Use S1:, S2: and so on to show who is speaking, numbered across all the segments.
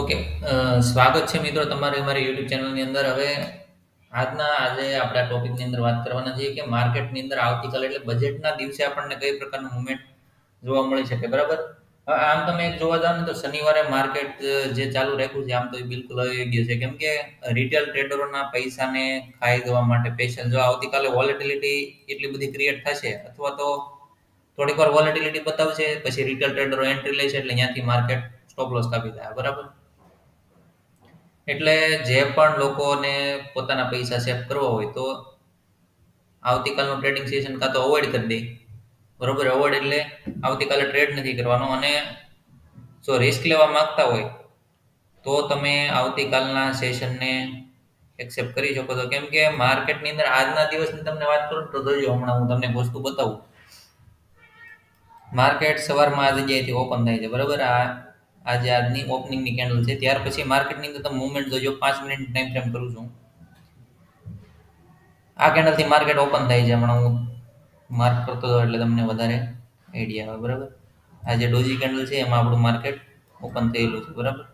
S1: Okay. સ્વાગત છે મિત્રો તમારી અમારી યુટ્યુબ ચેનલની અંદર. હવે આજના આજે આપણે ટોપિકની અંદર વાત કરવાના છીએ કે માર્કેટની અંદર આવતીકાલે એટલે બજેટના દિવસે આપણને કઈ પ્રકારનું મુવમેન્ટ જોવા મળી શકે, બરાબર? આમ તમે એક જોવા જાવ ને તો શનિવારે માર્કેટ જે ચાલુ રાખ્યું છે, આમ તો એ બિલકુલ યોગ્ય છે. કેમ કે રિટેલ ટ્રેડરોના પૈસાને ખાઈ જવા માટે પેશન જો આવતીકાલે વોલેટિલિટી એટલી બધી ક્રિએટ થશે અથવા તો થોડીક વાર વોલેટિલિટી બતાવશે, પછી રિટેલ ટ્રેડરો એન્ટ્રી લેશે એટલે ત્યાંથી માર્કેટ સ્ટોપ લોસ કાપી જાય બરાબર? એટલે જે પણ લોકોને પોતાના પૈસા સેફ કરવા હોય તો આવતીકાલનું ટ્રેડિંગ સેશન કાં તો અવોઇડ કરી દે. બરોબર? અવોઇડ એટલે આવતીકાલે ટ્રેડ નથી કરવાનો અને જો રિસ્ક લેવા માંગતા હોય તો તમે આવતીકાલના સેશનને એક્સેપ્ટ કરી શકો છો. કેમ કે માર્કેટની અંદર આજના દિવસની તમને વાત કરું તો જોજો હમણાં હું તમને વસ્તુ બતાવું. માર્કેટ સવારમાં આ જગ્યાએથી ઓપન થાય છે. બરાબર? આ આજે આજની ઓપનિંગની કેન્ડલ છે. ત્યાર પછી માર્કેટની અંદર તમે મુવમેન્ટ જોજો. પાંચ મિનિટ ટાઈમ ફ્રેમ કરું છું. આ કેન્ડલથી માર્કેટ ઓપન થાય છે. હમણાં હું માર્ક કરતો હતો એટલે તમને વધારે આઈડિયા આવે. બરાબર? આ જે ડોજી કેન્ડલ છે, એમાં આપણું માર્કેટ ઓપન થયેલું છે. બરાબર?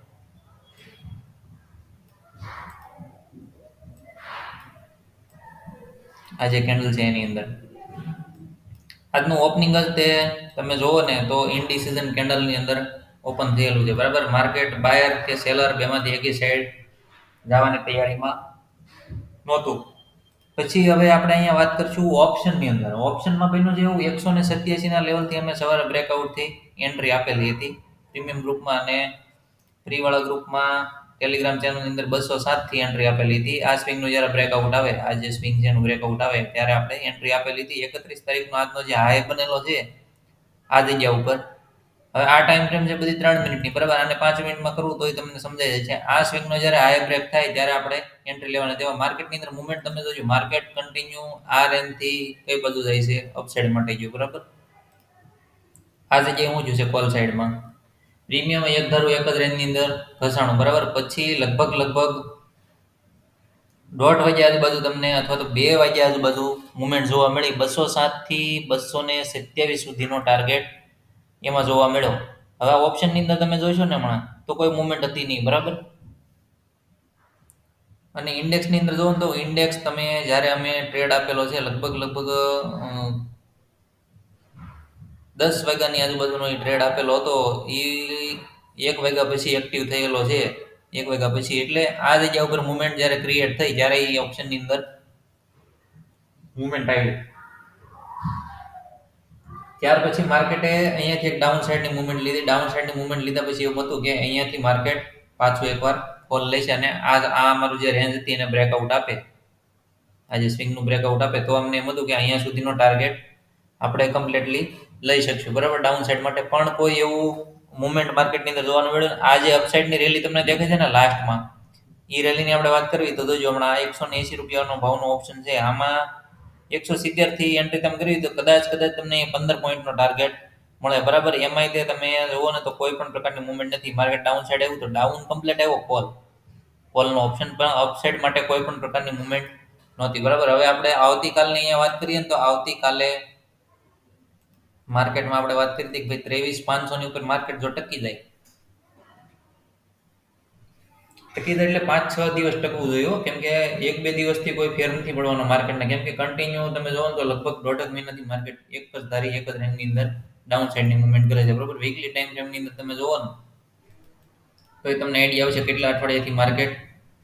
S1: આ જે કેન્ડલ છે એની અંદર. આજનું ઓપનિંગ જ તે, તમે જોવો ને, તો ઇનડિસિઝન કેન્ડલની અંદર ઓપન થયેલું છે. બરાબર? માર્કેટ બાયર કે સેલર બેમાંથી એકી સાઈડ જવાની તૈયારીમાં નહોતું. પછી હવે આપણે અહીંયા વાત કરીશું ઓપ્શનની અંદર. ઓપ્શનમાં બન્યું છે એવું એકસો ને સત્યાસીના લેવલથી અમે સવારે બ્રેકઆઉટથી એન્ટ્રી આપેલી હતી. પ્રીમિયમ ગ્રુપમાં અને ફ્રીવાળા ગ્રુપમાં ટેલિગ્રામ ચેનલની અંદર બસો સાતથી એન્ટ્રી આપેલી હતી. આ સ્વિંગનું જ્યારે બ્રેકઆઉટ આવે, આ જે સ્વિંગ છે એનું બ્રેકઆઉટ આવે, ત્યારે આપણે એન્ટ્રી આપેલી હતી. એકત્રીસ તારીખનો આજનો જે હાઈ બનેલો છે, આ જગ્યા ઉપર હવે આ ટાઈમ ફ્રેમ છે બધી ત્રણ મિનિટની, બરાબર? અને પાંચ મિનિટમાં કરવું તો તમને સમજાઈ જાય છે આ સ્વિંગનો જ્યારે હાઈ બ્રેક થાય ત્યારે આપણે એન્ટ્રી લેવાના. તેવા માર્કેટની અંદર મુવમેન્ટ તમે જોજો માર્કેટ કન્ટિન્યુ આ રેન્જથી કઈ બાજુ જાય છે? અપસાઇડ માટે ગયું, બરાબર? આ જગ્યાએ હું છે કોલ સાઈડમાં પ્રીમિયમ એક ધારું, એક જ રેન્જની અંદર ઘસાણું, બરાબર? પછી લગભગ લગભગ દોઢ વાગ્યા આજુબાજુ તમને, અથવા તો બે વાગ્યા આજુબાજુ મુવમેન્ટ જોવા મળી. બસો સાતથી બસો ને સત્યાવીસ સુધીનો ટાર્ગેટ એમાં જોવા મળ્યો. હવે ઓપ્શનની અંદર તમે જોઈશો ને હમણાં, તો કોઈ મુવમેન્ટ હતી નહીં, બરાબર? અને ઇન્ડેક્સની અંદર જોવો તો ઇન્ડેક્સ તમે જ્યારે અમે ટ્રેડ આપેલો છે, લગભગ લગભગ દસ વાગ્યાની આજુબાજુનો એ ટ્રેડ આપેલો હતો, એ એક વાગ્યા પછી એક્ટિવ થયેલો છે. એક વાગ્યા પછી, એટલે આ જગ્યા ઉપર મુવમેન્ટ જ્યારે ક્રિએટ થઈ, ત્યારે એ ઓપ્શનની અંદર મુવમેન્ટ આવી ત્યાર પછી માર્કેટે અહીંયાથી એક ડાઉન સાઈડની મુવમેન્ટ લીધી. ડાઉન સાઈડની મુવમેન્ટ લીધા પછી એવું હતું કે અહીંયાથી માર્કેટ પાછું એકવાર ફોલ લેશે અને આ આ અમારું જે રેન્જ હતી એને બ્રેકઆઉટ આપે. આજે સ્વિંગનું બ્રેકઆઉટ આપે. તો અમને એમ હતું કે અહીંયા સુધીનો ટાર્ગેટ આપણે કમ્પ્લીટલી લઈ શકશું. બરાબર? ડાઉન સાઈડ માટે પણ કોઈ એવું મુવમેન્ટ માર્કેટની અંદર જોવાનું મળ્યું. આ જે અપસાઇડની રેલી તમને દેખે છે ને લાસ્ટમાં એ રેલીની આપણે વાત કરવી તો જોજો હમણાં એકસો એંસી રૂપિયાનો ભાવનો ઓપ્શન છે. આમાં એકસો સિત્તેરથી એન્ટ્રી તમે કરી તો કદાચ કદાચ તમને પંદર પોઈન્ટનો ટાર્ગેટ મળે. બરાબર? એમાંય તે તમે જુઓ ને તો કોઈ પણ પ્રકારની મુવમેન્ટ નથી. માર્કેટ ડાઉન સાઈડ આવ્યું તો ડાઉન કમ્પ્લીટ આવ્યો કોલ કોલનો ઓપ્શન પણ અપસાઇડ માટે કોઈ પણ પ્રકારની મુવમેન્ટ નહોતી. બરાબર? હવે આપણે આવતીકાલની અહીંયા વાત કરીએ તો આવતીકાલે માર્કેટમાં આપણે વાત કરી હતી કે ભાઈ ત્રેવીસ પાંચસોની ઉપર માર્કેટ જો ટકી જાય ટકી જાય એટલે પાંચ છ દિવસ ટકવું જોઈએ. કેમ કે એક બે દિવસથી કોઈ ફેર નથી પડવાનો માર્કેટને. કેમ કે કન્ટિન્યુ તમે જોવો તો લગભગ દોઢ મહિનાથી માર્કેટ એક જ ધારી, એક જ રેન્જની અંદર ડાઉન સાઈડની મુવમેન્ટ કરે છે. બરોબર? વીકલી ટાઈમ ફ્રેમની અંદર તમે જોવો ને તો એ તમને આઈડિયા આવશે કેટલા અઠવાડિયાથી માર્કેટ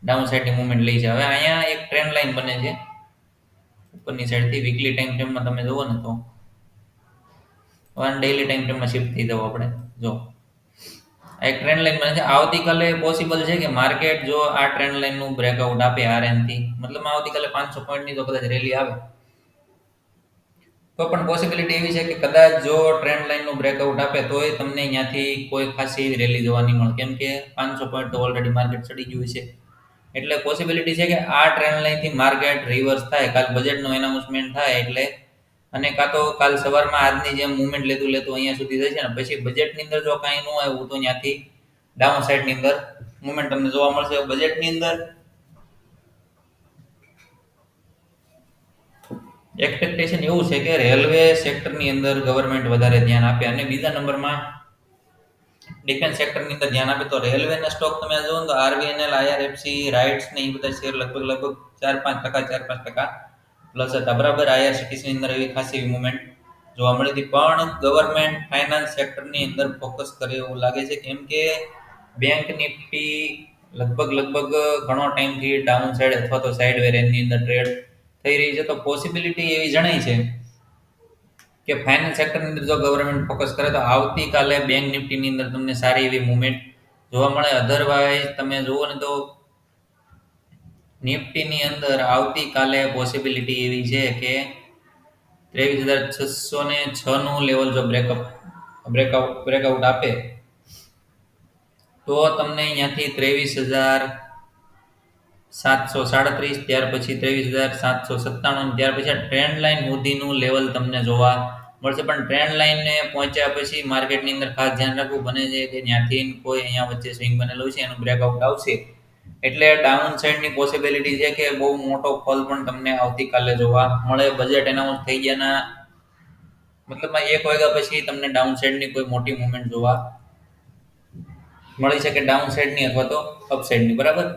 S1: ડાઉન સાઈડની મુવમેન્ટ લઈ છે. હવે અહીંયા એક ટ્રેન્ડ લાઈન બને છે. ઉપરની સાઈડથી વીકલી ટાઈમ ફ્રેમમાં તમે જોવો ને તો વન ડેઈલી ટાઈમ ફ્રેમમાં શિફ્ટ થઈ જાવ આપણે. જો. એક ટ્રેન્ડ લાઈન બને છે. આવતીકાલે પોસિબલ છે કે માર્કેટ જો આ ટ્રેન્ડ લાઈનનું બ્રેકઆઉટ આપે આ રેન્જથી મતલબ આવતીકાલે પાંચસો પોઈન્ટની તો કદાચ રેલી આવે. તો પણ પોસિબિલિટી એવી છે કે કદાચ જો ટ્રેન્ડ લાઈનનું બ્રેકઆઉટ આપે, તોય તમને અહીંયાથી કોઈ ખાસી રેલી જોવા નહીં મળે કેમ કે પાંચસો પોઈન્ટ તો ઓલરેડી માર્કેટ ચડી ગયું છે. એટલે પોસિબિલિટી છે કે આ ટ્રેન્ડ લાઈનથી માર્કેટ રિવર્સ થાય. કાલ બજેટનું એનાઉન્સમેન્ટ થાય એટલે અને કાં તો કાલ સવારમાં આજની જેમ મુવમેન્ટ લેતું લેતું અહીંયા સુધી જશે ને. પછી બજેટની અંદર જો કાંઈ ન આવ્યું તો ત્યાંથી ડાઉન સાઈડની અંદર મુવમેન્ટ તમને જોવા મળશે. બજેટની અંદર એક્સપેક્ટેશન એવું છે કે રેલવે સેક્ટરની અંદર ગવર્મેન્ટ વધારે ધ્યાન આપે અને બીજા નંબરમાં ડિફેન્સ સેક્ટરની અંદર ધ્યાન આપે તો રેલવેના સ્ટોક તમે જોવો તો આરબીએનએલ આઈઆરએફસી રાઇટ્સ ને એ બધા શેર લગભગ લગભગ ચાર પાંચ ટકા, ચાર પાંચ ટકા પ્લસ હતા બરાબર આઈઆરસીટીસીની અંદર એવી ખાસી એવી મુવમેન્ટ જોવા મળી હતી. પણ ગવર્મેન્ટ ફાઇનાન્સ સેક્ટરની અંદર ફોકસ કરે એવું લાગે છે, કેમ કે બેંક નિફ્ટી લગભગ લગભગ ઘણો ટાઈમથી ડાઉન સાઈડ અથવા તો સાઈડ એની અંદર ટ્રેડ થઈ રહી છે. તો પોસિબિલિટી એવી જણાય છે કે ફાઇનાન્સ સેક્ટરની અંદર જો ગવર્મેન્ટ ફોકસ કરે, તો આવતીકાલે બેંક નિફ્ટીની અંદર તમને સારી એવી મુવમેન્ટ જોવા મળે. અધરવાઇઝ તમે જુઓ ને તો નિફ્ટીની અંદર આવતીકાલે પોસિબિલિટી એવી છે કે ત્રેવીસ હજાર છસો ને છનું લેવલ જો બ્રેકઅપ બ્રેકઆઉટ બ્રેકઆઉટ આપે, તો તમને અહીંયાથી ત્રેવીસ હજાર સાતસો સાડત્રીસ, ત્યાર પછી ત્રેવીસ હજાર સાતસો સત્તાણું, ત્યાર પછી આ ટ્રેન્ડ લાઇન સુધીનું લેવલ તમને જોવા મળશે. પણ ટ્રેન્ડ લાઇનને પહોંચ્યા પછી માર્કેટની અંદર ખાસ ધ્યાન રાખવું બને છે કે ત્યાંથી કોઈ અહીંયા વચ્ચે સ્વિંગ બનેલું છે, એનું બ્રેકઆઉટ આવશે. એટલે ડાઉન સાઈડની પોસિબિલિટી છે કે બહુ મોટો ફોલ પણ તમને આવતીકાલે જોવા મળે. બજેટ એનાઉન્સ થઈ ગયાના મતલબમાં એક વાગ્યા પછી તમને ડાઉન સાઈડની કોઈ મોટી મુવમેન્ટ જોવા મળી શકે. ડાઉન સાઈડની અથવા તો અપ સાઇડની બરાબર?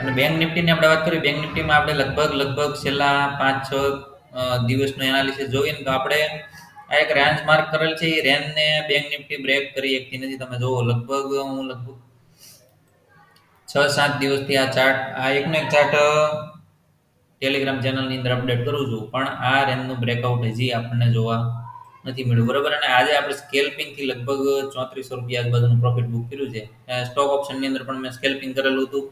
S1: અને બેંક નિફ્ટીની આપણે વાત કરીએ. બેંક નિફ્ટીમાં આપણે લગભગ લગભગ છેલ્લા પાંચ, છ દિવસનું એનાલિસિસ જોઈએ ને તો આપણે આ એક રેન્જ માર્ક કરેલ છે. એ રેન્જને બેંક નિફ્ટી બ્રેક કરી શકતી નથી તમે જુઓ, લગભગ હું લગભગ છ, સાત દિવસથી આ ચાર્ટ આ એકનો એક ચાર્ટ ટેલિગ્રામ ચેનલની અંદર અપડેટ કરું છું. પણ આ રેન્જનું બ્રેકઆઉટ હજી આપણને જોવા નથી મળ્યું. બરાબર? અને આજે આપણે સ્કેલ્પિંગથી લગભગ ચોત્રીસો રૂપિયા આજુબાજુનું પ્રોફિટ બુક કર્યું છે. સ્ટોક ઓપ્શનની અંદર પણ મેં સ્કેલ્પિંગ કરેલું હતું.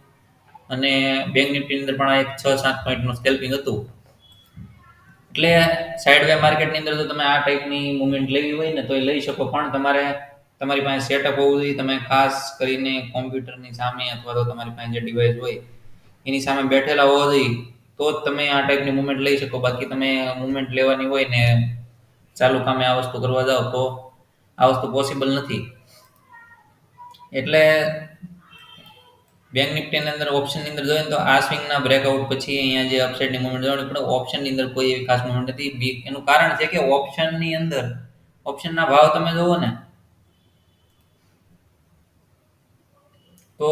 S1: અને બેંક નિફ્ટીની અંદર પણ આ એક છ, સાત પોઈન્ટનું સ્કેલ્પિંગ હતું. એટલે સાઇડ વે માર્કેટની અંદર જો તમે આ ટાઈપની મુવમેન્ટ લેવી હોય ને તો એ લઈ શકો, પણ તમારે તમારી પાસે સેટઅપ હોવું જોઈએ. તમે ખાસ કરીને કોમ્પ્યુટરની સામે અથવા તો તમારી પાસે જે ડિવાઇસ હોય, એની સામે બેઠેલા હોવા જોઈએ, તો જ તમે આ ટાઈપની મુવમેન્ટ લઈ શકો. બાકી તમે મુવમેન્ટ લેવાની હોય ને ચાલુ કામે આ વસ્તુ કરવા જાઓ તો આ વસ્તુ પોસિબલ નથી. એટલે બેંક નિફ્ટીની અંદર ઓપ્શનની અંદર જોઈએ તો આ સ્વિંગના બ્રેકઆઉટ પછી અહીંયા જે અપસાઇડની મુવમેન્ટ જોવાની પણ ઓપ્શનની અંદર કોઈ એવી ખાસ મુવમેન્ટ નથી. એનું કારણ છે કે ઓપ્શનની અંદર ઓપ્શનના ભાવ તમે જુઓ ને. તો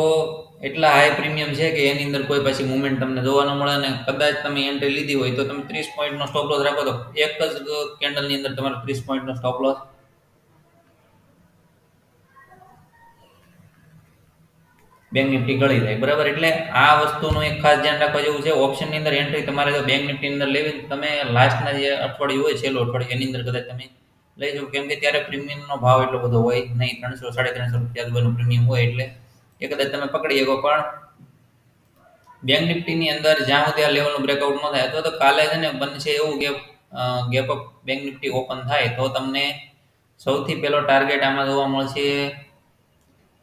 S1: એટલા હાઈ પ્રીમિયમ છે કે એની અંદર કોઈ પછી મુવમેન્ટ તમને જોવા ન મળે અને કદાચ તમે એન્ટ્રી લીધી હોય તો તમે ત્રીસ પોઈન્ટનો સ્ટોપ લોસ રાખો તો એક જ કેન્ડલની અંદર તમારો ત્રીસ પોઈન્ટનો સ્ટોપ લોસ બેંક નિફ્ટી ગળી જાય. બરાબર? એટલે આ વસ્તુનું એક ખાસ ધ્યાન રાખવા જેવું છે. ઓપ્શનની અંદર એન્ટ્રી તમારે જો બેંક નિફ્ટીની અંદર લેવી તમે લાસ્ટના જે અઠવાડિયું હોય, છેલ્લું અઠવાડિયું, એની અંદર કદાચ તમે લઈ જાઓ કેમ કે ત્યારે પ્રીમિયમનો ભાવ એટલો બધો હોય નહીં. ત્રણસો, સાડી ત્રણસો રૂપિયા આજુબાજુનું પ્રીમિયમ હોય એટલે એ કદાચ તમે પકડી શકો. પણ બેંક નિફ્ટીની અંદર જ્યાં સુધી આ લેવલનું બ્રેકઆઉટ ન થાય, અથવા તો કાલે છે ને બનશે એવું કે gap up Bank Nifty open થાય, તો તમને સૌથી પહેલો ટાર્ગેટ આમાં જોવા મળશે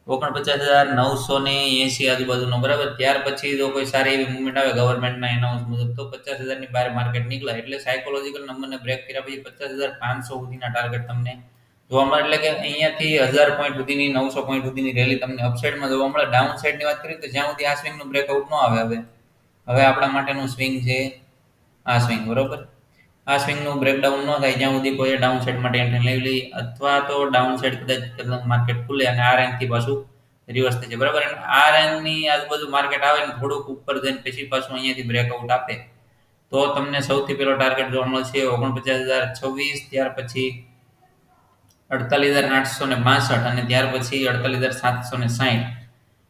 S1: ઓગણપચાસ હજાર નવસો ને એસી આજુબાજુનો, બરાબર? ત્યાર પછી જો કોઈ સારી એવી મુવમેન્ટ આવે ગવર્મેન્ટના એનાઉન્સ મુજબ, તો પચાસ હજારની બહાર માર્કેટ નીકળાય. એટલે સાયકોલોજીકલ નંબરને બ્રેક કર્યા પછી પચાસ હજાર પાંચસો સુધીના ટાર્ગેટ તમને જોવા મળે. એટલે કે અહીંયાથી હજાર પોઈન્ટ સુધીની, નવસો પોઈન્ટ સુધીની રેલી તમને અપસાઇડમાં જોવા મળે. ડાઉન સાઇડની વાત કરીએ તો જ્યાં સુધી આ સ્વિંગનું બ્રેકઆઉટ ન આવે, હવે. હવે આપણા માટેનું સ્વિંગ છે આ સ્વિંગ બરોબર? આ સ્વિંગનું બ્રેકડાઉન ન થાય જ્યાં સુધી કોઈ ડાઉન સાઇડ માટે એન્ટ્રી લેવી લઈ અથવા તો ડાઉન સાઇડ કદાચ માર્કેટ ખુલે અને આ રેન્જથી પાછું રિવર્સ થઈ જાય. બરાબર? અને આ રેન્જની આજુબાજુ માર્કેટ આવે ને થોડુંક ઉપર જઈને પછી પાછું અહીંયાથી બ્રેકઆઉટ આપે. તો તમને સૌથી પહેલો ટાર્ગેટ જોવા મળશે ઓગણપચાસ હજાર છવ્વીસ, ત્યાર પછી અડતાલીસ હજાર આઠસો ને બાસઠ અને ત્યાર પછી અડતાલીસ હજાર સાતસો ને સાહીઠ.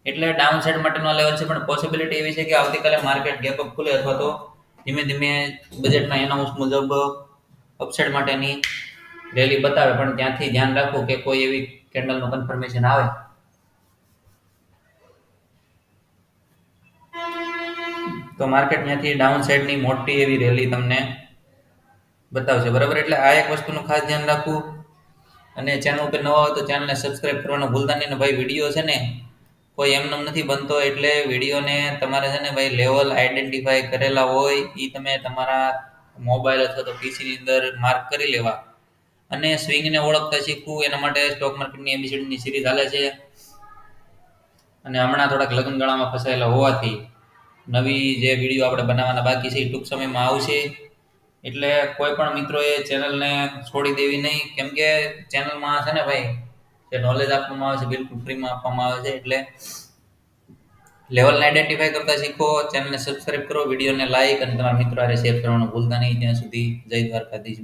S1: એટલે ડાઉન સાઇડ માટેનો લેવલ છે, પણ પોસિબિલિટી એવી છે કે આવતીકાલે માર્કેટ ગેપ અપ ખુલે અથવા તો ધીમે ધીમે બજેટના એનાઉન્સ મુજબ અપસાઇડ માટેની રેલી બતાવે, પણ ત્યાંથી ધ્યાન રાખવું કે કોઈ એવી કેન્ડલનું કન્ફર્મેશન આવે. તો માર્કેટ ત્યાંથી ડાઉન સાઈડની મોટી એવી રેલી તમને બતાવશે. બરાબર? એટલે આ એક વસ્તુનું ખાસ ધ્યાન રાખવું. અને ચેનલ ઉપર નવા હોય તો ચેનલને સબસ્ક્રાઇબ કરવાનું ભૂલતા નહીં. ને ભાઈ વીડિયો છે ને કોઈ એમનેમ નથી બનતો એટલે વિડીયોને તમારે છે ને ભાઈ લેવલ આઈડેન્ટિફાય કરેલા હોય એ તમે તમારા મોબાઈલ અથવા તો પીસીની અંદર માર્ક કરી લેવા. અને સ્વિંગને ઓળખતા શીખવું, એના માટે સ્ટોક માર્કેટની એબીસીડીની સિરીઝ હાલે છે. અને હમણાં થોડાક લગ્નગાળામાં ફસાયેલા હોવાથી નવી જે વીડિયો આપણે બનાવવાના બાકી છે એ ટૂંક સમયમાં આવશે. એટલે કોઈ પણ મિત્રોએ ચેનલને છોડી દેવી નહીં. કેમ કે ચેનલમાં છે ને ભાઈ જે નોલેજ આપવામાં આવે છે, બિલકુલ ફ્રીમાં આપવામાં આવે છે, એટલે લેવલને આઈડેન્ટિફાઈ કરતા શીખો ચેનલને સબસ્ક્રાઇબ કરો વિડીયોને લાઇક અને તમારા મિત્રો આરે શેર કરવાનું ભૂલતા નહીં, ત્યાં સુધી જય દ્વારકાધીશ